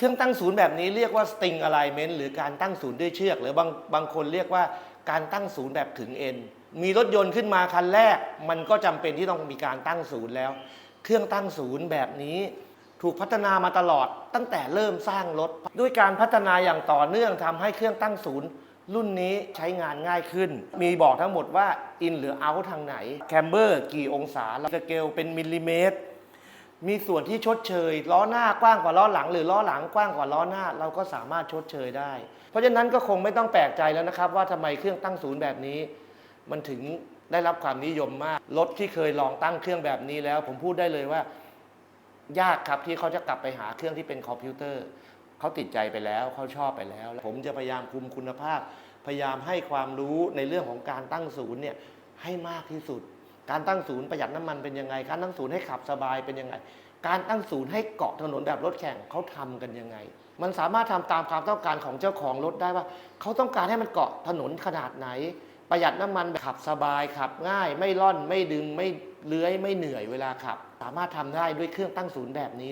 เครื่องตั้งศูนย์แบบนี้เรียกว่า string alignment หรือการตั้งศูนย์ด้วยเชือก หรือบางบางคนเรียกว่าการตั้งศูนย์แบบขึงเอ็นมีรถยนต์ขึ้นมาคันแรก มันก็จำเป็นที่ต้องมีการตั้งศูนย์แล้ว เครื่องตั้งศูนย์แบบนี้ ถูกพัฒนามาตลอดตั้งแต่เริ่มสร้างรถ ด้วยการพัฒนาอย่างต่อเนื่องทำให้เครื่องตั้งศูนย์รุ่นนี้ใช้งานง่ายขึ้น มีบอกทั้งหมดว่า in หรือ out ทางไหน แคมเบอร์กี่องศาสเกลเป็นมิลลิเมตร มีส่วนที่ชดเชย ล้อหน้ากว้างกว่าล้อหลัง หรือล้อหลังกว้างกว่าล้อหน้า เราก็สามารถชดเชยได้ เพราะฉะนั้นก็คงไม่ต้องแปลกใจแล้วนะครับ ว่าทำไมเครื่องตั้งศูนย์แบบนี้ มันถึงได้รับความนิยมมากรถที่เคยลองตั้งเครื่องแบบนี้แล้ว ผมพูดได้เลยว่า ยากครับที่เขาจะกลับไปหาเครื่องที่เป็นคอมพิวเตอร์เขาติดใจไปแล้วเขาชอบไปแล้ว ผมจะพยายามคุมคุณภาพ พยายามให้ความรู้ในเรื่องของการตั้งศูนย์เนี่ยให้มากที่สุด การตั้งศูนย์ประหยัดน้ำมันเป็นยังไง การตั้งศูนย์ให้ขับสบายเป็นยังไง การตั้งศูนย์ให้เกาะถนนแบบรถแข่งเขาทำกันยังไง มันสามารถทำตามความต้องการของเจ้าของรถได้ว่า เขาต้องการให้มันเกาะถนนขนาดไหน ประหยัดน้ำมันแบบขับสบายขับง่าย ไม่ล่อนไม่ดึงไม่เลื้อยไม่เหนื่อยเวลาขับ สามารถทำได้ด้วยเครื่องตั้งศูนย์แบบนี้